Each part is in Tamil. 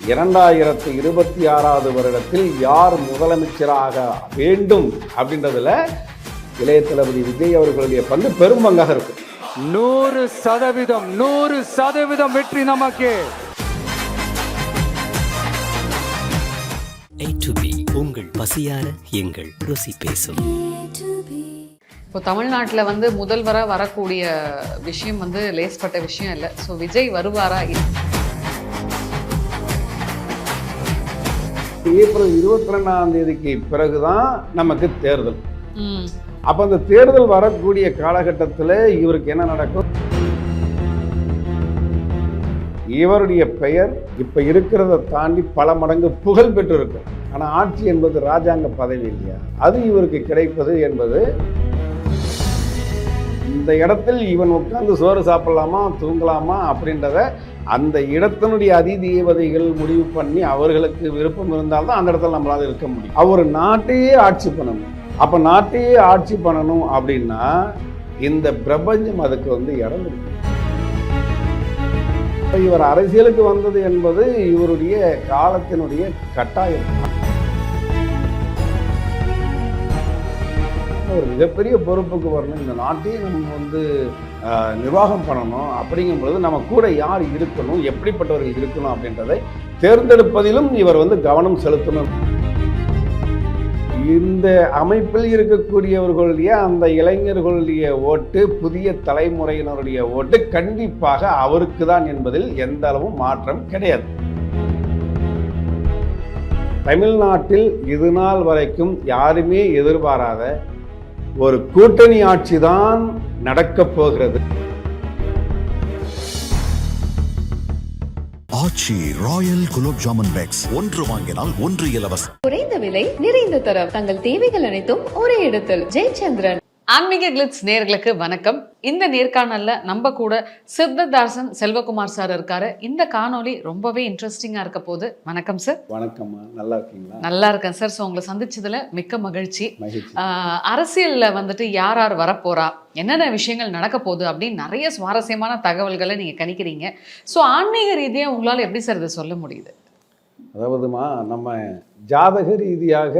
இரண்டாயிரத்தி இருபத்தி ஆறாவது வருடத்தில் யார் முதலமைச்சராக வேண்டும் அப்படின்றதுல இளைய தளபதி விஜய் அவர்களுடைய பங்கு பெரும் பங்காக இருக்கும் நூறு சதவீதம் நூறு சதவீதம் வெற்றி நமக்கு. A to B உங்கள் பசியார எங்கள் ருசி பேசும். இப்போ தமிழ்நாட்டில் வந்து முதல்வராக வரக்கூடிய விஷயம் வந்து லேஸ்பட்ட விஷயம் இல்லை. ஸோ விஜய் வருவாரா ஏப்ரல் இருபத்தி ரெண்டாம் தேதிக்கு பிறகுதான் நமக்கு தேர்தல். அப்ப அந்த தேர்தல் வரக்கூடிய காலகட்டத்தில் இவருக்கு என்ன நடக்கும்? இவருடைய பெயர் இப்ப இருக்கிறத தாண்டி பல மடங்கு புகழ் பெற்றிருக்கும் ஆனா ஆட்சி என்பது ராஜாங்க பதவி இல்லையா? அது இவருக்கு கிடைப்பது என்பது இந்த இடத்தில் இவன் உட்கார்ந்து சோறு சாப்பிடலாமா தூங்கலாமா அப்படின்றத அந்த இடத்தினுடைய அதி தேவதைகள் முடிவு பண்ணி அவர்களுக்கு விருப்பம் இருந்தால்தான் அந்த இடத்துல நம்மளால இருக்க முடியும். அவர் நாட்டையே ஆட்சி பண்ணணும். அப்ப நாட்டையே ஆட்சி பண்ணணும் அப்படின்னா இந்த பிரபஞ்சம் அதுக்கு வந்து இடம் கொடுக்கும். இவர் அரசியலுக்கு வந்தது என்பது இவருடைய காலத்தினுடைய கட்டாயம். ஒரு மிகப்பெரிய பொறுப்புக்கு வரணும். இந்த நாட்டையும் நம்ம வந்து நிர்வாகம் பண்ணணும். அப்படிங்கும் பொழுது நம்ம கூட யார் இருக்கணும் எப்படிப்பட்டவர்கள் இருக்கணும் அப்படின்றதை தேர்ந்தெடுப்பதிலும் இவர் வந்து கவனம் செலுத்தணும். இந்த அமைப்பில் இருக்கக்கூடியவர்களுடைய அந்த இளைஞர்களுடைய ஓட்டு புதிய தலைமுறையினருடைய ஓட்டு கண்டிப்பாக அவருக்கு தான் என்பதில் எந்த அளவும் மாற்றம் கிடையாது. தமிழ்நாட்டில் இது நாள் வரைக்கும் யாருமே எதிர்பாராத ஒரு கூட்டணி ஆட்சி தான் நடக்கப் போகிறது. Aachi royal gulab jamun packs. ஒன்று வாங்கினால் ஒன்று இலவசம். குறைந்த விலை நிறைந்த தரம். தங்கள் தேவைகள் அனைத்தும் ஒரே இடத்தில். ஜெயச்சந்திரன். ஆன்மீக கிளிட்ஸ் நேர்களுக்கு வணக்கம். இந்த நேர்காணல்ல நம்ம கூட சித்ததாசன் செல்வகுமார் சார் இருக்காரு. இந்த காணொளி ரொம்பவே இன்ட்ரெஸ்டிங்கா இருக்க போகுது. வணக்கம் சார் வணக்கம்மா. நல்லா இருக்கீங்களா? நல்லா இருக்கேன் சார் ஸோ உங்களை சந்திச்சதுல மிக்க மகிழ்ச்சி. அரசியல்ல வந்துட்டு யார் யார் வரப்போறா? என்னென்ன விஷயங்கள் நடக்க போகுது அப்படின்னு நிறைய சுவாரஸ்யமான தகவல்களை நீங்க கணிக்கிறீங்க. ஸோ ஆன்மீக ரீதியா உங்களால எப்படி சார் இதை சொல்ல முடியுது? அதாவதுமா நம்ம ஜாதக ரீதியாக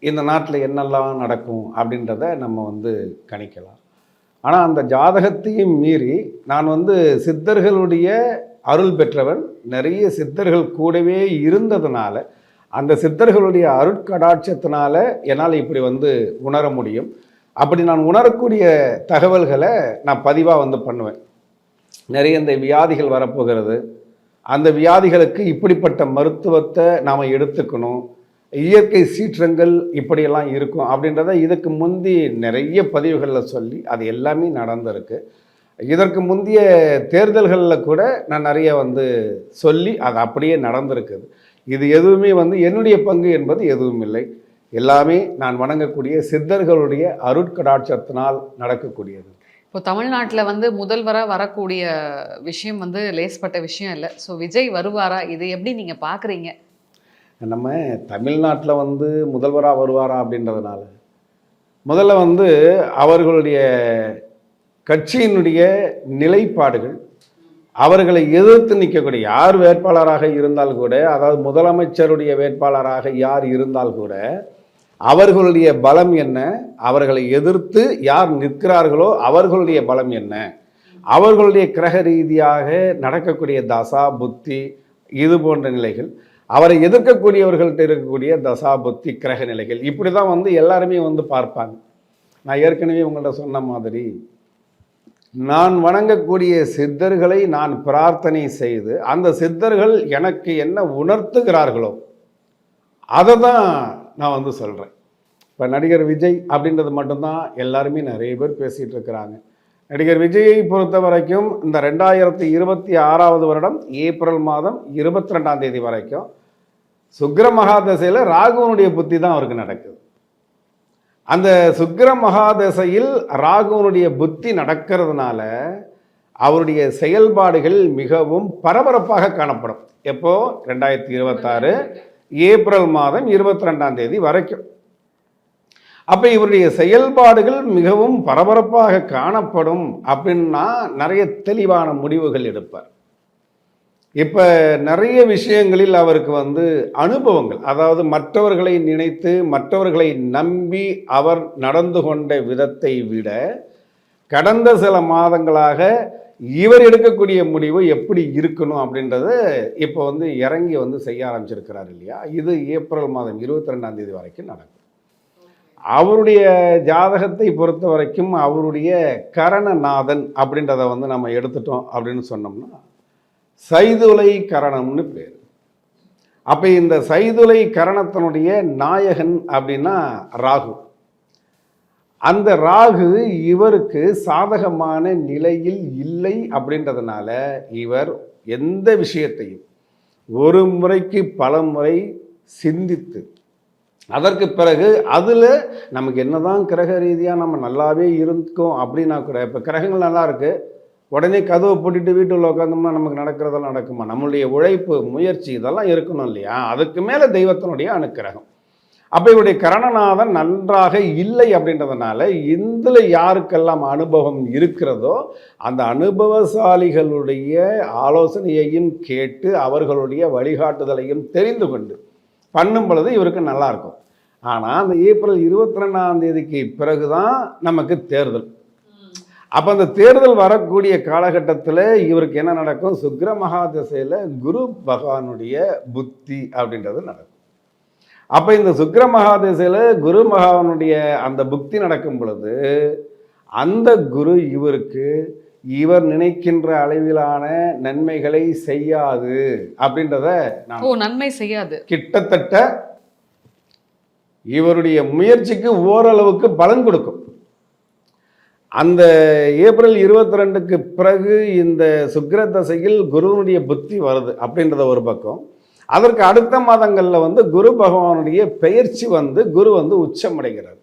இந்த நாட்டில் என்னெல்லாம் நடக்கும் அப்படின்றத நம்ம வந்து கணிக்கலாம். ஆனால் அந்த ஜாதகத்தையும் மீறி நான் வந்து சித்தர்களுடைய அருள் பெற்றவன் நிறைய சித்தர்கள் கூடவே இருந்ததுனால அந்த சித்தர்களுடைய அருட்கடாட்சத்தினால என்னால் இப்படி வந்து உணர முடியும். அப்படி நான் உணரக்கூடிய தகவல்களை நான் பதிவாக வந்து பண்ணுவேன். நிறைய இந்த வியாதிகள் வரப்போகிறது. அந்த வியாதிகளுக்கு இப்படிப்பட்ட மருத்துவத்தை நாம் எடுத்துக்கணும். இயற்கை சீற்றங்கள் இப்படியெல்லாம் இருக்கும் அப்படின்றத இதுக்கு முந்தி நிறைய பதிவுகளில் சொல்லி அது எல்லாமே நடந்திருக்கு. இதற்கு முந்தைய தேர்தல்களில் கூட நான் நிறைய வந்து சொல்லி அது அப்படியே நடந்திருக்குது. இது எதுவுமே வந்து என்னுடைய பங்கு என்பது எதுவும் இல்லை. எல்லாமே நான் வணங்கக்கூடிய சித்தர்களுடைய அருட்கடாட்சத்தினால் நடக்கக்கூடியது. இப்போ தமிழ்நாட்டில் வந்து முதல்வராக வரக்கூடிய விஷயம் வந்து லேஸ்பட்ட விஷயம் இல்லை. ஸோ விஜய் வருவாரா? இது எப்படி நீங்கள் பார்க்குறீங்க நம்ம தமிழ்நாட்டில் வந்து முதல்வராக வருவாரா அப்படின்றதுனால. முதல்ல வந்து அவர்களுடைய கட்சியினுடைய நிலைப்பாடுகள் அவர்களை எதிர்த்து நிற்கக்கூடிய யார் வேட்பாளராக இருந்தால் கூட அதாவது முதலமைச்சருடைய வேட்பாளராக யார் இருந்தால் கூட அவர்களுடைய பலம் என்ன அவர்களை எதிர்த்து யார் நிற்கிறார்களோ அவர்களுடைய பலம் என்ன அவர்களுடைய கிரக ரீதியாக நடக்கக்கூடிய தசா புத்தி இது போன்ற நிலைகள். அவரை எதிர்க்கக்கூடியவர்கள்ட்ட இருக்கக்கூடிய தசா புத்தி கிரக நிலைகள் இப்படி தான் வந்து எல்லாருமே வந்து பார்ப்பாங்க. நான் ஏற்கனவே உங்கள்கிட்ட சொன்ன மாதிரி நான் வணங்கக்கூடிய சித்தர்களை நான் பிரார்த்தனை செய்து அந்த சித்தர்கள் எனக்கு என்ன உணர்த்துகிறார்களோ அதை தான் நான் வந்து சொல்கிறேன் இப்போ நடிகர் விஜய் அப்படின்றது மட்டும்தான் எல்லாருமே நிறைய பேர் பேசிகிட்டு இருக்கிறாங்க. நடிகர் விஜயை பொறுத்த வரைக்கும் இந்த ரெண்டாயிரத்தி இருபத்தி ஆறாவது வருடம் ஏப்ரல் மாதம் இருபத்தி ரெண்டாம் தேதி வரைக்கும் சுக்கர மகாதசையில் ராகுவனுடைய புத்தி தான் அவருக்கு நடக்குது. அந்த சுக்கர மகாதசையில் ராகுவனுடைய புத்தி நடக்கிறதுனால அவருடைய செயல்பாடுகள் மிகவும் பரபரப்பாக காணப்படும். எப்போ? ரெண்டாயிரத்தி இருபத்தாறு ஏப்ரல் மாதம் இருபத்தி ரெண்டாம் தேதி வரைக்கும். அப்போ இவருடைய செயல்பாடுகள் மிகவும் பரபரப்பாக காணப்படும் அப்படின்னா நிறைய தெளிவான முடிவுகள் எடுப்பார். இப்போ நிறைய விஷயங்களில் அவருக்கு வந்து அனுபவங்கள். அதாவது மற்றவர்களை நினைத்து மற்றவர்களை நம்பி அவர் நடந்து கொண்ட விதத்தை விட கடந்த சில மாதங்களாக இவர் எடுக்கக்கூடிய முடிவு எப்படி இருக்கணும் அப்படின்றத இப்போ வந்து இறங்கி வந்து செய்ய ஆரம்பிச்சிருக்கிறார் இல்லையா? இது ஏப்ரல் மாதம் இருபத்தி ரெண்டாம் தேதி வரைக்கும் நடக்கும். அவருடைய ஜாதகத்தை பொறுத்த வரைக்கும் அவருடைய கரணநாதன் அப்படின்றத வந்து நம்ம எடுத்துட்டோம் அப்படின்னு சொன்னோம்னா சைதுலை கரணம்னு பேர். அப்போ இந்த சைதுலை கரணத்தினுடைய நாயகன் அப்படின்னா ராகு. அந்த ராகு இவருக்கு சாதகமான நிலையில் இல்லை அப்படின்றதுனால இவர் எந்த விஷயத்தையும் ஒரு முறைக்கு பல முறை சிந்தித்து அதற்கு பிறகு அதில் நமக்கு என்னதான் கிரக ரீதியாக நம்ம நல்லாவே இருக்கோம் அப்படின்னா கூட இப்போ கிரகங்கள் நல்லா இருக்குது உடனே கதவை போட்டுட்டு வீட்டில் உட்காந்தோம்னா நமக்கு நடக்கிறதெல்லாம் நடக்குமா? நம்மளுடைய உழைப்பு முயற்சி இதெல்லாம் இருக்கணும் இல்லையா? அதுக்கு மேலே தெய்வத்தினுடைய அனுக்கிரகம். அப்போ இவருடைய கரணநாதன் நன்றாக இல்லை அப்படின்றதுனால இதில் யாருக்கெல்லாம் அனுபவம் இருக்கிறதோ அந்த அனுபவசாலிகளுடைய ஆலோசனையையும் கேட்டு அவர்களுடைய வழிகாட்டுதலையும் தெரிந்து கொண்டு பண்ணும் பொழுது இவருக்கு நல்லாயிருக்கும் ஆனால் அந்த ஏப்ரல் இருபத்தி ரெண்டாம் தேதிக்கு பிறகு தான் நமக்கு தேர்தல். அப்போ அந்த தேர்தல் வரக்கூடிய காலகட்டத்தில் இவருக்கு என்ன நடக்கும்? சுக்கிர மகாதசையில் குரு பகவானுடைய புத்தி அப்படின்றது நடக்கும். அப்போ இந்த சுக்கிர மகாதசையில் குரு பகவானுடைய அந்த புக்தி நடக்கும் பொழுது அந்த குரு இவருக்கு இவர் நினைக்கின்ற அளவிலான நன்மைகளை செய்யாது அப்படின்றத நன்மை செய்யாது. கிட்டத்தட்ட இவருடைய முயற்சிக்கு ஓரளவுக்கு பலன் கொடுக்கும். அந்த ஏப்ரல் இருபத்தி ரெண்டுக்கு பிறகு இந்த சுக்கிர தசையில் குருவனுடைய புத்தி வருது அப்படின்றத ஒரு பக்கம். அதற்கு அடுத்த மாதங்களில் வந்து குரு பகவானுடைய பெயர்ச்சி வந்து குரு வந்து உச்சம் அடைகிறார்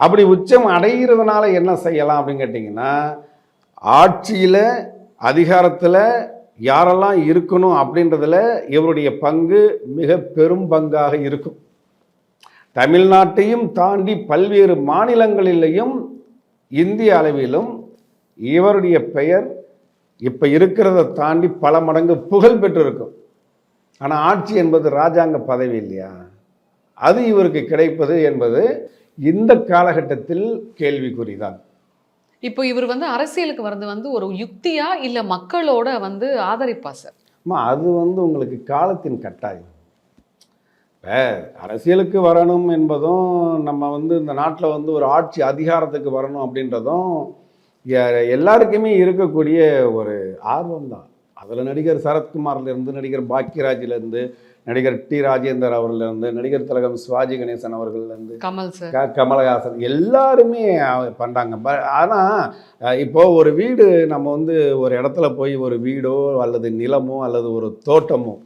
அப்படி உச்சம் அடைகிறதுனால என்ன செய்யலாம் அப்படின்னு கேட்டிங்கன்னா ஆட்சியில் அதிகாரத்தில் யாரெல்லாம் இருக்கணும் அப்படின்றதுல இவருடைய பங்கு மிக பெரும் பங்காக இருக்கும். தமிழ்நாட்டையும் தாண்டி பல்வேறு மாநிலங்களிலேயும் இந்திய அளவிலும் இவருடைய பெயர் இப்போ இருக்கிறத தாண்டி பல மடங்கு புகழ் பெற்றிருக்கும். ஆனால் ஆட்சி என்பது ராஜாங்க பதவி இல்லையா? அது இவருக்கு கிடைப்பது என்பது இந்த காலகட்டத்தில் கேள்விக்குறிதான். இப்போ இவர் வந்து அரசியலுக்கு வரது வந்து ஒரு யுக்தியா இல்ல மக்களோட வந்து ஆதரிப்பா சார்? அது வந்து உங்களுக்கு காலத்தின் கட்டாயம். இப்போ அரசியலுக்கு வரணும் என்பதும் நம்ம வந்து இந்த நாட்டில் வந்து ஒரு ஆட்சி அதிகாரத்துக்கு வரணும் அப்படின்றதும் எல்லாருக்குமே இருக்கக்கூடிய ஒரு ஆர்வம் தான். அதில் நடிகர் சரத்குமார்லேருந்து நடிகர் பாக்யராஜிலேருந்து நடிகர் டி ராஜேந்தர் அவர்லேருந்து நடிகர் திலகம் சிவாஜி கணேசன் அவர்கள்லேருந்து கமல் சார். கமலஹாசன் எல்லாருமே பண்ணுறாங்க ப ஆனால் இப்போ ஒரு வீடு நம்ம வந்து ஒரு இடத்துல போய் ஒரு வீடோ அல்லது நிலமோ அல்லது ஒரு தோட்டமோ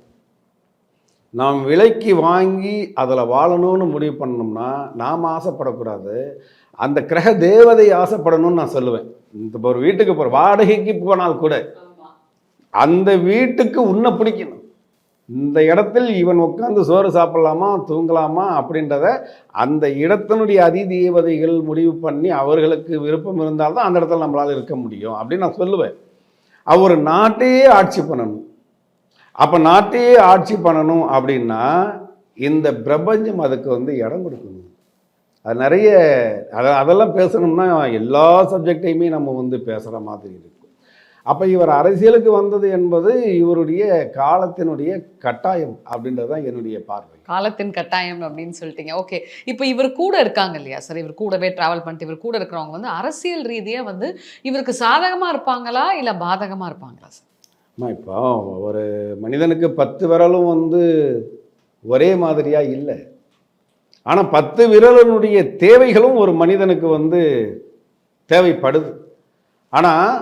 நாம் விலைக்கு வாங்கி அதில் வாழணும்னு முடிவு பண்ணோம்னா நாம் ஆசைப்படக்கூடாது. அந்த கிரக தேவதை ஆசைப்படணும்னு நான் சொல்லுவேன். இந்த ஒரு வீட்டுக்கு போகிற வாடகைக்கு போனால் கூட அந்த வீட்டுக்கு உன்னை பிடிக்கணும். இந்த இடத்தில் இவன் உட்காந்து சோறு சாப்பிடலாமா தூங்கலாமா அப்படின்றத அந்த இடத்தினுடைய அதிதேவதைகள் முடிவு பண்ணி அவர்களுக்கு விருப்பம் இருந்தால்தான் அந்த இடத்துல நம்மளால் இருக்க முடியும் அப்படின்னு நான் சொல்லுவேன். அவர் நாட்டையே ஆட்சி பண்ணணும். அப்போ நாட்டையே ஆட்சி பண்ணணும் அப்படின்னா இந்த பிரபஞ்சம் அதுக்கு வந்து இடம் கொடுக்கணும். அது நிறைய அதை அதெல்லாம் பேசணும்னா எல்லா சப்ஜெக்டையுமே நம்ம வந்து பேசுகிற மாதிரி இருக்கும். அப்போ இவர் அரசியலுக்கு வந்தது என்பது இவருடைய காலத்தினுடைய கட்டாயம் அப்படின்றது தான் என்னுடைய பார்வை. காலத்தின் கட்டாயம் அப்படின்னு சொல்லிட்டீங்க. ஓகே இப்போ இவர் கூட இருக்காங்க இல்லையா? சார் இவர் கூடவே ட்ராவல் பண்ணிட்டு இவர் கூட இருக்கிறவங்க வந்து அரசியல் ரீதியாக வந்து இவருக்கு சாதகமாக இருப்பாங்களா? இல்லை பாதகமாக இருப்பாங்களா சார் அம்மா இப்போ ஒரு மனிதனுக்கு பத்து விரலும் வந்து ஒரே மாதிரியாக இல்லை. ஆனால் பத்து விரலினுடைய தேவைகளும் ஒரு மனிதனுக்கு வந்து தேவைப்படுது. ஆனால்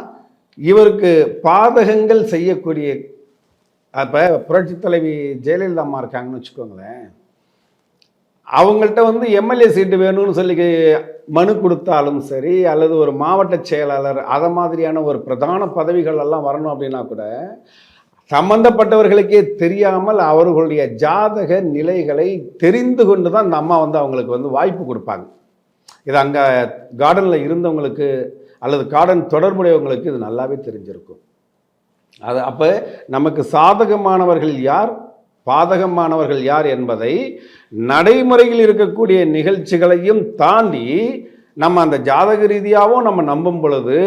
இவருக்கு பாதகங்கள் செய்யக்கூடிய அப்போ புரட்சி தலைவி ஜெயலலிதா அம்மா இருக்காங்கன்னு வச்சுக்கோங்களேன். அவங்கள்ட்ட வந்து எம்எல்ஏ சீட்டு வேணும்னு சொல்லி மனு கொடுத்தாலும் சரி அல்லது ஒரு மாவட்ட செயலாளர் அதை மாதிரியான ஒரு பிரதான பதவிகள் எல்லாம் வரணும் அப்படின்னா கூட சம்பந்தப்பட்டவர்களுக்கே தெரியாமல் அவர்களுடைய ஜாதக நிலைகளை தெரிந்து கொண்டு தான் இந்த அம்மா வந்து அவங்களுக்கு வந்து வாய்ப்பு கொடுப்பாங்க. இது அங்கே கார்டனில் இருந்தவங்களுக்கு அல்லது கார்டன் தொடர்புடையவங்களுக்கு இது நல்லாவே தெரிஞ்சிருக்கும். அது அப்போ நமக்கு சாதகமானவர்கள் யார்? பாதகமானவர்கள் யார் என்பதை நடைமுறையில் இருக்கக்கூடிய நிகழ்ச்சிகளையும் தாண்டி நம்ம அந்த ஜாதக ரீதியாகவும் நம்ம நம்பும் பொழுது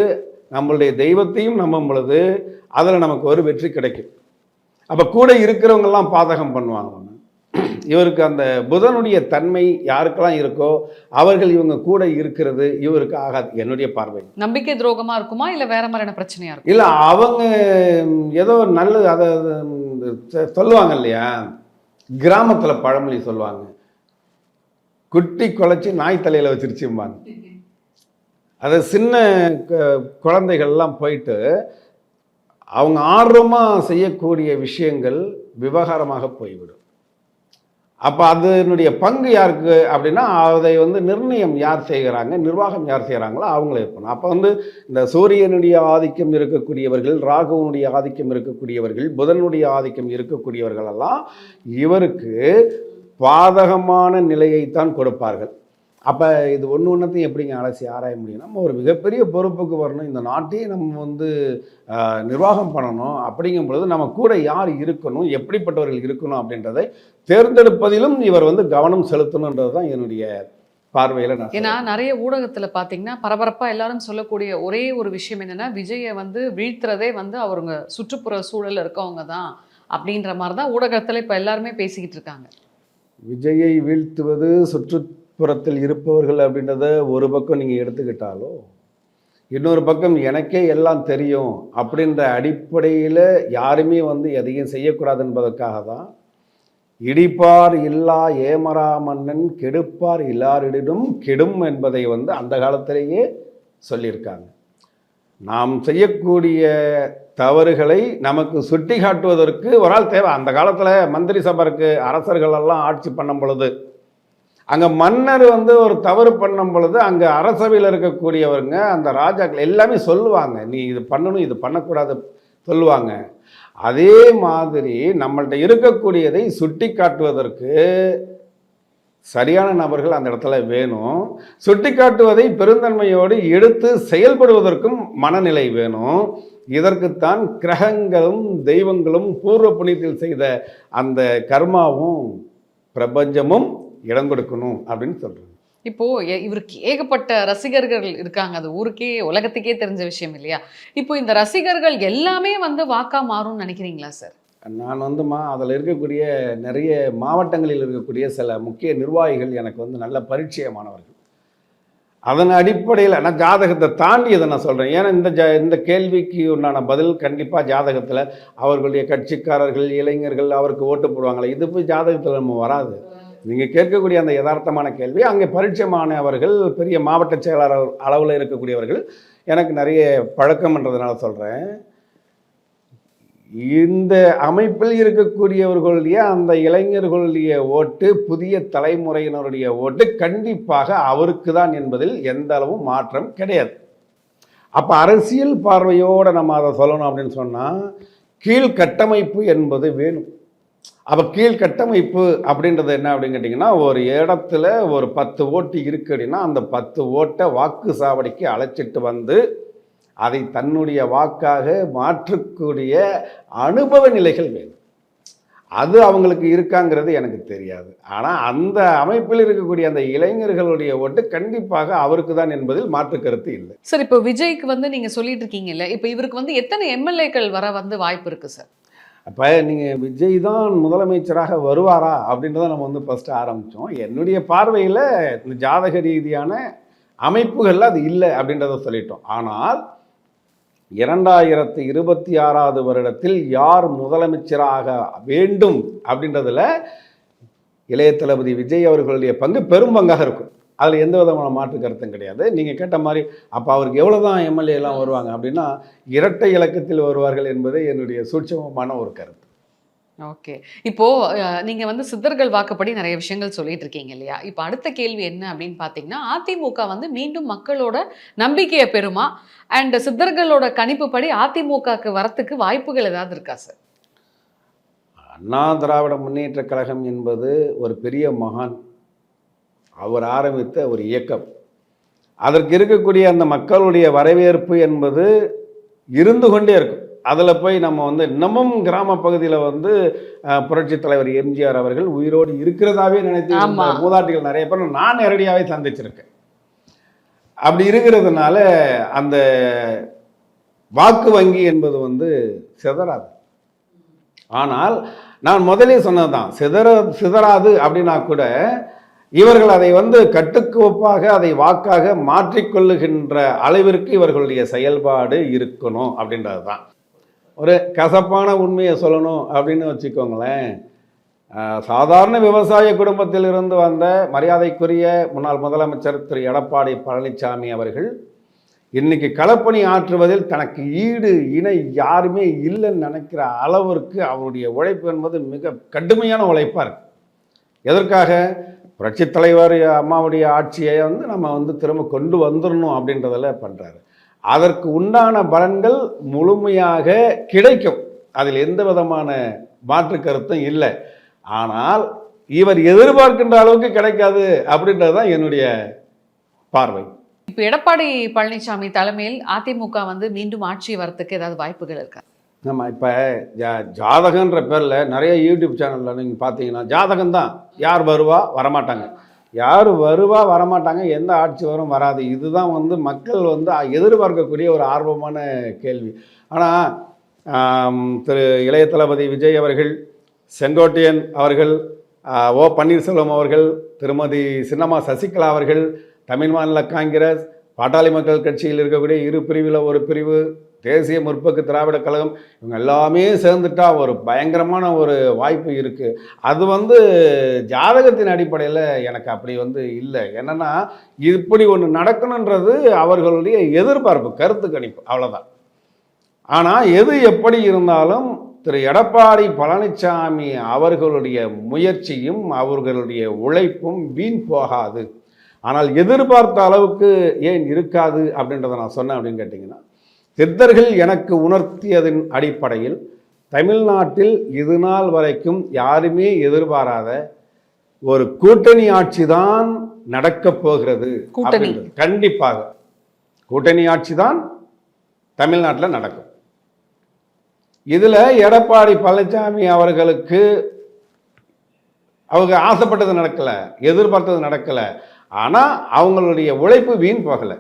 நம்மளுடைய தெய்வத்தையும் நம்பும் பொழுது அதில் நமக்கு ஒரு வெற்றி கிடைக்கும். அப்போ கூட இருக்கிறவங்கெல்லாம் பாதகம் பண்ணுவாங்க. இவருக்கு அந்த புதனுடைய தன்மை யாருக்கெல்லாம் இருக்கோ அவர்கள் இவங்க கூட இருக்கிறது இவருக்கு ஆகாது என்னுடைய பார்வை. நம்பிக்கை துரோகமா இருக்குமா? இல்ல வேற மாதிரியான பிரச்சனையா இருக்கும்? இல்லை அவங்க ஏதோ நல்லது அதை சொல்லுவாங்க இல்லையா? கிராமத்தில் பழமொழி சொல்லுவாங்க. குட்டி குலைச்சி நாய் தலையில் வச்சிருச்சும்பாங்க. அது சின்ன குழந்தைகள்லாம் போயிட்டு அவங்க ஆர்வமாக செய்யக்கூடிய விஷயங்கள் விவகாரமாக போய்விடும். அப்போ அதனுடைய பங்கு யாருக்கு அப்படின்னா அதை வந்து நிர்ணயம் யார் செய்கிறாங்க நிர்வாகம் யார் செய்கிறாங்களோ அவங்களே இருக்கணும். அப்போ வந்து இந்த சூரியனுடைய ஆதிக்கம் இருக்கக்கூடியவர்கள் ராகுவனுடைய ஆதிக்கம் இருக்கக்கூடியவர்கள் புதனுடைய ஆதிக்கம் இருக்கக்கூடியவர்கள் எல்லாம் இவருக்கு பாதகமான நிலையைத்தான் கொடுப்பார்கள். அப்போ இது ஒன்று ஒன்றத்தையும் எப்படிங்க அலசி ஆராய முடியும்? நம்ம ஒரு மிகப்பெரிய பொறுப்புக்கு வரணும். இந்த நாட்டையே நம்ம வந்து நிர்வாகம் பண்ணணும். அப்படிங்கும் பொழுது நம்ம கூட யார் இருக்கணும்? எப்படிப்பட்டவர்கள் இருக்கணும்? அப்படின்றதை தேர்ந்தெடுப்பதிலும் இவர் வந்து கவனம் செலுத்தணுன்றது தான் என்னுடைய பார்வையில் ஏன்னா. நிறைய ஊடகத்துல பாத்தீங்கன்னா பரபரப்பா எல்லாரும் சொல்லக்கூடிய ஒரே ஒரு விஷயம் என்னன்னா விஜயை வந்து வீழ்த்துறதே வந்து அவருங்க சுற்றுப்புற சூழல்ல இருக்கவங்க தான் அப்படின்ற மாதிரி தான் ஊடகத்துல இப்ப எல்லாருமே பேசிக்கிட்டு இருக்காங்க. விஜயை வீழ்த்துவது புறத்தில் இருப்பவர்கள் அப்படின்றத ஒரு பக்கம் நீங்கள் எடுத்துக்கிட்டாலோ இன்னொரு பக்கம் எனக்கே எல்லாம் தெரியும் அப்படின்ற அடிப்படையில் யாருமே வந்து எதையும் செய்யக்கூடாது என்பதற்காக தான் இடிப்பார் இல்லா ஏமரா மன்னன் கெடுப்பார் இல்லாரிடனும் கெடும் என்பதை வந்து அந்த காலத்திலேயே சொல்லியிருக்காங்க. நாம் செய்யக்கூடிய தவறுகளை நமக்கு சுட்டி காட்டுவதற்கு ஒரு ஆள் தேவை. அந்த காலத்தில் மந்திரி சபருக்கு அரசர்களெல்லாம் ஆட்சி பண்ணும் பொழுது அங்கே மன்னர் வந்து ஒரு தவறு பண்ணும் பொழுது அங்கே அரசவையில் இருக்கக்கூடியவருங்க அந்த ராஜாக்கள் எல்லாமே சொல்லுவாங்க நீ இது பண்ணணும் இது பண்ணக்கூடாது சொல்லுவாங்க. அதே மாதிரி நம்மள்ட்ட இருக்கக்கூடியதை சுட்டி காட்டுவதற்கு சரியான நபர்கள் அந்த இடத்துல வேணும். சுட்டி காட்டுவதை பெருந்தன்மையோடு எடுத்து செயல்படுவதற்கும் மனநிலை வேணும். இதற்குத்தான் கிரகங்களும் தெய்வங்களும் பூர்வ புண்ணியத்தில் செய்த அந்த கர்மாவும் பிரபஞ்சமும் இடம் கொடுக்கணும் அப்படின்னு சொல்றாங்க. இப்போ இவருக்கு ஏகப்பட்ட ரசிகர்கள் இருக்காங்க. அது ஊருக்கே உலகத்துக்கே தெரிஞ்ச விஷயம் இல்லையா? இப்போ இந்த ரசிகர்கள் எல்லாமே வந்து வாக்கா மாறும்னு நினைக்கிறீங்களா சார்? நான் வந்துமா அதில் இருக்கக்கூடிய நிறைய மாவட்டங்களில் இருக்கக்கூடிய சில முக்கிய நிர்வாகிகள் எனக்கு வந்து நல்ல பரிச்சயமானவர்கள். அதன் அடிப்படையில் நான் ஜாதகத்தை தாண்டி இதை நான் சொல்கிறேன் ஏன்னா இந்த ஜ இந்த கேள்விக்கு உண்டான பதில் கண்டிப்பாக ஜாதகத்தில் அவர்களுடைய கட்சிக்காரர்கள் இளைஞர்கள் அவருக்கு ஓட்டு போடுவாங்களே இது போய் ஜாதகத்தில் நம்ம வராது. நீங்கள் கேட்கக்கூடிய அந்த யதார்த்தமான கேள்வி அங்கே பரிச்சயமானவர்கள் பெரிய மாவட்ட செயலாளர் அளவில் இருக்கக்கூடியவர்கள் எனக்கு நிறைய பழக்கம்ன்றதுனால சொல்கிறேன் இந்த அமைப்பில் இருக்கக்கூடியவர்களுடைய அந்த இளைஞர்களுடைய ஓட்டு புதிய தலைமுறையினருடைய ஓட்டு கண்டிப்பாக அவருக்கு தான் என்பதில் எந்த அளவும் மாற்றம் கிடையாது. அப்போ அரசியல் பார்வையோடு நம்ம அதை சொல்லணும் அப்படின்னு சொன்னால் கீழ்கட்டமைப்பு என்பது வேணும். அப்போ கீழ்கட்டமைப்பு அப்படின்றது என்ன அப்படின்னு கேட்டிங்கன்னா ஒரு இடத்துல ஒரு பத்து ஓட்டு இருக்கு அப்படின்னா அந்த பத்து ஓட்டை வாக்கு சாவடிக்கு அழைச்சிட்டு வந்து அதை தன்னுடைய வாக்காக மாற்றக்கூடிய அனுபவ நிலைகள் வேணும். அது அவங்களுக்கு இருக்காங்கிறது எனக்கு தெரியாது. ஆனால் அந்த அமைப்பில் இருக்கக்கூடிய அந்த இளைஞர்களுடைய ஓட்டு கண்டிப்பாக அவருக்கு தான் என்பதில் மாற்று கருத்து இல்லை. சார் இப்போ விஜய்க்கு வந்து நீங்கள் சொல்லிட்டு இருக்கீங்கல்ல இப்போ இவருக்கு வந்து எத்தனை எம்எல்ஏக்கள் வர வந்து வாய்ப்பு இருக்குது சார்? அப்போ நீங்கள் விஜய் தான் முதலமைச்சராக வருவாரா அப்படின்றத நம்ம வந்து ஃபஸ்ட்டு ஆரம்பித்தோம் என்னுடைய பார்வையில் இந்த ஜாதக ரீதியான அமைப்புகளில் அது இல்லை அப்படின்றத சொல்லிட்டோம். ஆனால் இரண்டாயிரத்தி இருபத்தி ஆறாவது வருடத்தில் யார் முதலமைச்சராக வேண்டும் அப்படின்றதில் இளைய தளபதி விஜய் அவர்களுடைய பங்கு பெரும் பங்காக இருக்கும். அதில் எந்த விதமான மாற்று கருத்தும் கிடையாது. நீங்கள் கேட்ட மாதிரி அப்போ அவருக்கு எவ்வளோ தான் எம்எல்ஏலாம் வருவாங்க அப்படின்னா இரட்டை இலக்கத்தில் வருவார்கள் என்பதே என்னுடைய சூட்சமமான ஒரு கருத்து. ஓகே. இப்போ நீங்க வந்து சித்தர்கள் வாக்குப்படி நிறைய விஷயங்கள் சொல்லிட்டு இருக்கீங்க இல்லையா? இப்போ அடுத்த கேள்வி என்ன அப்படின்னு பார்த்தீங்கன்னா அதிமுக வந்து மீண்டும் மக்களோட நம்பிக்கையை பெறுமா? அண்ட் சித்தர்களோட கணிப்புப்படி அதிமுகக்கு வரத்துக்கு வாய்ப்புகள் ஏதாவது இருக்கா சார் அண்ணா திராவிட முன்னேற்ற கழகம் என்பது ஒரு பெரிய மகான். அவர் ஆரம்பித்த ஒரு இயக்கம். அதற்கு இருக்கக்கூடிய அந்த மக்களுடைய வரவேற்பு என்பது இருந்து கொண்டே இருக்கும். அதில் போய் நம்ம வந்து இன்னமும் கிராம பகுதியில் வந்து அஹ், புரட்சித் தலைவர் எம்ஜிஆர் அவர்கள் உயிரோடு இருக்கிறதாவே நினைத்து. மூதாட்டிகள் நிறைய பேர் நான் நேரடியாகவே சந்திச்சிருக்கேன். அப்படி இருக்கிறதுனால அந்த வாக்கு வங்கி என்பது வந்து சிதறாது. ஆனால் நான் முதலே சொன்னதுதான் சிதற சிதறாது அப்படின்னா கூட இவர்கள் அதை வந்து கட்டுக்கோப்பாக அதை வாக்காக மாற்றிக்கொள்ளுகின்ற அளவிற்கு இவர்களுடைய செயல்பாடு இருக்கணும் அப்படின்றது தான் ஒரு கசப்பான உண்மையை சொல்லணும் அப்படின்னு வச்சுக்கோங்களேன். சாதாரண விவசாய குடும்பத்தில் இருந்து வந்த மரியாதைக்குரிய முன்னாள் முதலமைச்சர் திரு. எடப்பாடி பழனிசாமி அவர்கள் இன்னைக்கு களப்பணி ஆற்றுவதில் தனக்கு ஈடு இணை யாருமே இல்லைன்னு நினைக்கிற அளவிற்கு அவருடைய உழைப்பு என்பது மிக கடுமையான உழைப்பாக எதற்காக? புரட்சித் தலைவர் அம்மாவுடைய ஆட்சியை வந்து நம்ம வந்து திரும்ப கொண்டு வந்துடணும் அப்படின்றதில் பண்ணுறாரு அதற்கு உண்டான பலன்கள் முழுமையாக கிடைக்கும். அதில் எந்த விதமான மாற்று கருத்தும் இல்லை. ஆனால் இவர் எதிர்பார்க்கின்ற அளவுக்கு கிடைக்காது அப்படின்றது தான் என்னுடைய பார்வை. இப்போ எடப்பாடி பழனிசாமி தலைமையில் அதிமுக வந்து மீண்டும் ஆட்சி வரத்துக்கு ஏதாவது வாய்ப்புகள் இருக்கா? நம்ம இப்போ ஜா ஜாதகன்ற பேரில் நிறைய யூடியூப் சேனலில் நீங்கள் பார்த்தீங்கன்னா ஜாதகம் தான் யார் வருவா? வரமாட்டாங்க. யார் வருவா? வரமாட்டாங்க. எந்த ஆட்சி வரும்? வராது. இதுதான் வந்து மக்கள் வந்து எதிர்பார்க்கக்கூடிய ஒரு ஆர்வமான கேள்வி. ஆனால் திரு இளைய தளபதி விஜய் அவர்கள் செங்கோட்டையன் அவர்கள் ஓ பன்னீர்செல்வம் அவர்கள் திருமதி சின்னம்மா சசிகலா அவர்கள் தமிழ் மாநில காங்கிரஸ் பாட்டாளி மக்கள் கட்சியில் இருக்கக்கூடிய இரு பிரிவில் ஒரு பிரிவு தேசிய முற்போக்கு திராவிட கழகம் இவங்க எல்லாமே சேர்ந்துட்டா ஒரு பயங்கரமான ஒரு வாய்ப்பு இருக்குது அது வந்து ஜாதகத்தின் அடிப்படையில் எனக்கு அப்படி வந்து இல்லை. என்னென்னா இப்படி ஒன்று நடக்கணுன்றது அவர்களுடைய எதிர்பார்ப்பு கருத்து கணிப்பு அவ்வளோதான் ஆனால் எது எப்படி இருந்தாலும் திரு எடப்பாடி பழனிசாமி அவர்களுடைய முயற்சியும் அவர்களுடைய உழைப்பும் வீண் போகாது. ஆனால் எதிர்பார்த்த அளவுக்கு ஏன் இருக்காது அப்படின்றத நான் சொன்னேன் அப்படின்னு கேட்டிங்கன்னா சித்தர்கள் எனக்கு உணர்த்தியதன் அடிப்படையில் தமிழ்நாட்டில் இது நாள் வரைக்கும் யாருமே எதிர்பாராத ஒரு கூட்டணி ஆட்சி தான் நடக்கப் போகிறது கூட்டணி. கண்டிப்பாக. கூட்டணி ஆட்சி தான் தமிழ்நாட்டில் நடக்கும். இதில் எடப்பாடி பழனிசாமி அவர்களுக்கு அவங்க ஆசைப்பட்டது நடக்கலை எதிர்பார்த்தது நடக்கலை. ஆனால் அவங்களுடைய உழைப்பு வீண் போகலை.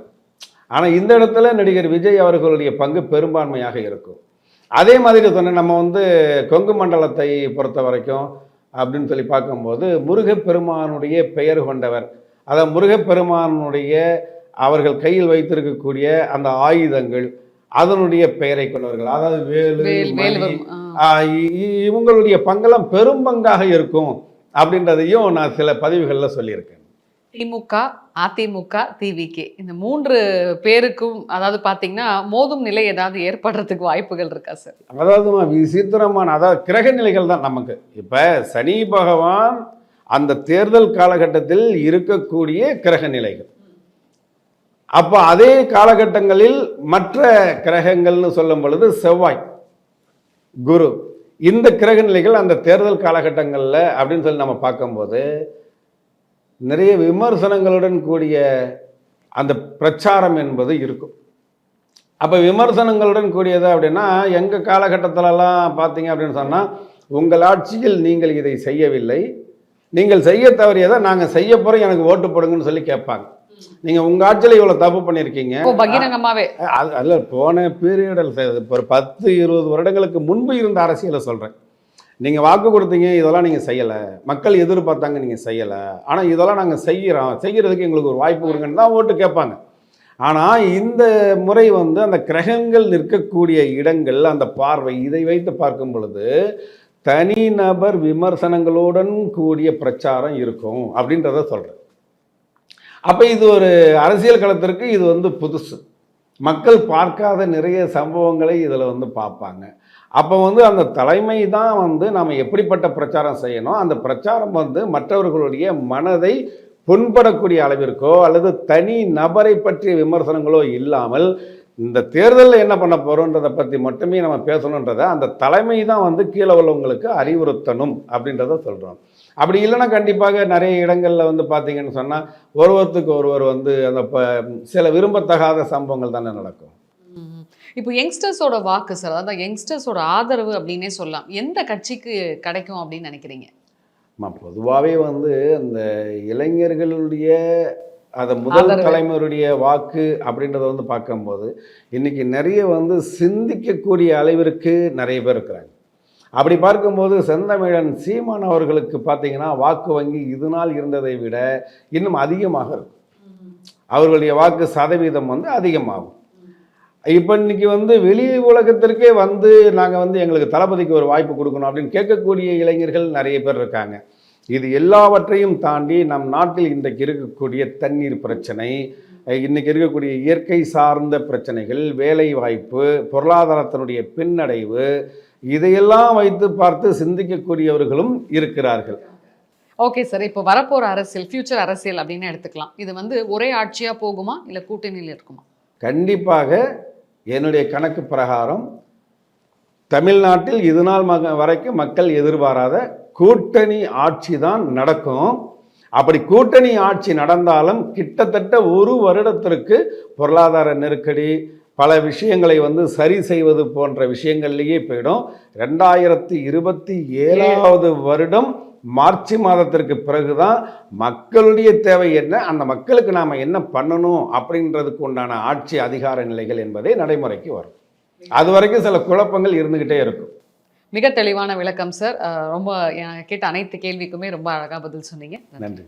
ஆனால் இந்த இடத்துல நடிகர் விஜய் அவர்களுடைய பங்கு பெரும்பான்மையாக இருக்கும். அதே மாதிரி சொன்ன நம்ம வந்து கொங்கு மண்டலத்தை பொறுத்த வரைக்கும் அப்படின்னு சொல்லி பார்க்கும்போது முருகப்பெருமானுடைய பெயர் கொண்டவர். அதாவது முருகப்பெருமானுடைய அவர்கள் கையில் வைத்திருக்கக்கூடிய அந்த ஆயுதங்கள் அதனுடைய பெயரை கொண்டவர்கள். அதாவது வேலு இவங்களுடைய பங்கெல்லாம் பெரும் பங்காக இருக்கும் அப்படின்றதையும் நான் சில பதிவுகளில் சொல்லியிருக்கேன். திமுக அதிமுக திவிகே. இந்த மூன்று பேருக்கும் அதாவது பார்த்தீங்கன்னா மோதும் நிலை ஏதாவது ஏற்படுறதுக்கு வாய்ப்புகள் இருக்கா சார்? அதாவது விசித்திரமான அதாவது கிரக நிலைகள் தான் நமக்கு. இப்போ சனி பகவான் அந்த தேர்தல் காலகட்டத்தில் இருக்கக்கூடிய கிரக நிலைகள். அப்போ அதே காலகட்டங்களில் மற்ற கிரகங்கள்னு சொல்லும் பொழுது செவ்வாய் குரு. இந்த கிரக நிலைகள் அந்த தேர்தல் காலகட்டங்களில் அப்படின்னு சொல்லி நம்ம பார்க்கும்போது நிறைய விமர்சனங்களுடன் கூடிய அந்த பிரச்சாரம் என்பது இருக்கும். அப்போ விமர்சனங்களுடன் கூடியது அப்படின்னா எங்கள் காலகட்டத்திலலாம் பார்த்தீங்க அப்படின்னு சொன்னால் உங்கள் ஆட்சியில் நீங்கள் இதை செய்யவில்லை. நீங்கள் செய்ய தவறியதை நாங்கள் செய்ய போகிறோம் எனக்கு ஓட்டு போடுங்கன்னு சொல்லி கேட்பாங்க. நீங்கள் உங்கள் ஆட்சியில் இவ்வளோ தப்பு பண்ணியிருக்கீங்க. இப்போ பகிரங்கமாவே. அது அல்ல போன பீரியடில் ஒரு பத்து இருபது வருடங்களுக்கு முன்பு இருந்த அரசியலை சொல்கிறேன் நீங்கள் வாக்கு கொடுத்தீங்க இதெல்லாம் நீங்கள் செய்யலை. மக்கள் எதிர்பார்த்தாங்க நீங்கள் செய்யலை. ஆனால் இதெல்லாம் நாங்கள் செய்கிறோம் செய்கிறதுக்கு எங்களுக்கு ஒரு வாய்ப்பு கொடுங்கன்னு தான் ஓட்டு கேட்பாங்க. ஆனால் இந்த முறை வந்து அந்த கிரகங்கள் நிற்கக்கூடிய இடங்கள் அந்த பார்வை இதை வைத்து பார்க்கும் பொழுது தனிநபர் விமர்சனங்களுடன் கூடிய பிரச்சாரம் இருக்கும் அப்படின்றத சொல்கிறேன் அப்போ இது ஒரு அரசியல் களத்திற்கு இது வந்து புதுசு. மக்கள் பார்க்காத நிறைய சம்பவங்களை இதில் வந்து பார்ப்பாங்க. அப்போ வந்து அந்த தலைமை தான் வந்து நாம் எப்படிப்பட்ட பிரச்சாரம் செய்யணும்? அந்த பிரச்சாரம் வந்து மற்றவர்களுடைய மனதை புண்படக்கூடிய அளவிற்கோ அல்லது தனி நபரை பற்றிய விமர்சனங்களோ இல்லாமல் இந்த தேர்தலில் என்ன பண்ண போகிறோன்றதை பற்றி மட்டுமே நம்ம பேசணுன்றதை அந்த தலைமை தான் வந்து கீழே உள்ளவங்களுக்கு அறிவுறுத்தணும் அப்படின்றத சொல்கிறோம் அப்படி இல்லைன்னா கண்டிப்பாக நிறைய இடங்களில் வந்து பார்த்தீங்கன்னு சொன்னால் ஒருவருக்கு ஒருவர் வந்து அந்த ப சில விரும்பத்தகாத சம்பவங்கள் தானே நடக்கும். இப்போ யங்ஸ்டர்ஸோட வாக்கு சார் அதாவது யங்ஸ்டர்ஸோட ஆதரவு அப்படின்னே சொல்லலாம். எந்த கட்சிக்கு கிடைக்கும் அப்படின்னு நினைக்கிறீங்க? பொதுவாகவே வந்து அந்த இளைஞர்களுடைய அதை முதல். தலைமுறையுடைய வாக்கு அப்படின்றத வந்து பார்க்கும்போது இன்னைக்கு நிறைய வந்து சிந்திக்கக்கூடிய அளவிற்கு நிறைய பேர் இருக்கிறாங்க. அப்படி பார்க்கும்போது செந்தமிழன் சீமான் அவர்களுக்கு பார்த்தீங்கன்னா வாக்கு வங்கி இது நாள் இருந்ததை விட இன்னும் அதிகமாக இருக்கும் அவர்களுடைய வாக்கு சதவீதம் வந்து அதிகமாகும். இப்போ இன்னைக்கு வந்து வெளி உலகத்திற்கே வந்து நாங்கள் வந்து எங்களுக்கு தளபதிக்கு ஒரு வாய்ப்பு கொடுக்கணும் அப்படின்னு கேட்கக்கூடிய இளைஞர்கள் நிறைய பேர் இருக்காங்க. இது எல்லாவற்றையும் தாண்டி நம் நாட்டில் இன்றைக்கு இருக்கக்கூடிய தண்ணீர் பிரச்சனை அஹ் இன்னைக்கு இருக்கக்கூடிய இயற்கை சார்ந்த பிரச்சனைகள் வேலை வாய்ப்பு பொருளாதாரத்தினுடைய பின்னடைவு இதையெல்லாம் வைத்து பார்த்து சிந்திக்கக்கூடியவர்களும் இருக்கிறார்கள். ஓகே சார் இப்போ வரப்போற அரசியல் ஃபியூச்சர் அரசியல் அப்படின்னு எடுத்துக்கலாம். இது வந்து ஒரே ஆட்சியா போகுமா இல்ல கூட்டணியில் இருக்குமா? கண்டிப்பாக என்னுடைய கணக்கு பிரகாரம் தமிழ்நாட்டில் இது நாள் மக வரைக்கும் மக்கள் எதிர்பாராத கூட்டணி ஆட்சி தான் நடக்கும். அப்படி கூட்டணி ஆட்சி நடந்தாலும் கிட்டத்தட்ட ஒரு வருடத்திற்கு பொருளாதார நெருக்கடி பல விஷயங்களை வந்து சரி செய்வது போன்ற விஷயங்கள்லேயே போயிடும். ரெண்டாயிரத்தி இருபத்தி ஏழாவது வருடம் மார்ச் மாதத்திற்கு பிறகுதான் மக்களுடைய தேவை என்ன அந்த மக்களுக்கு நாம் என்ன பண்ணணும் அப்படின்றதுக்கு உண்டான ஆட்சி அதிகார நிலைகள் என்பதே நடைமுறைக்கு வரும். அது வரைக்கும் சில குழப்பங்கள் இருந்துக்கிட்டே இருக்கும். மிக தெளிவான விளக்கம் சார் ரொம்ப கேட்ட அனைத்து கேள்விக்குமே ரொம்ப அழகா பதில் சொன்னீங்க. நன்றி.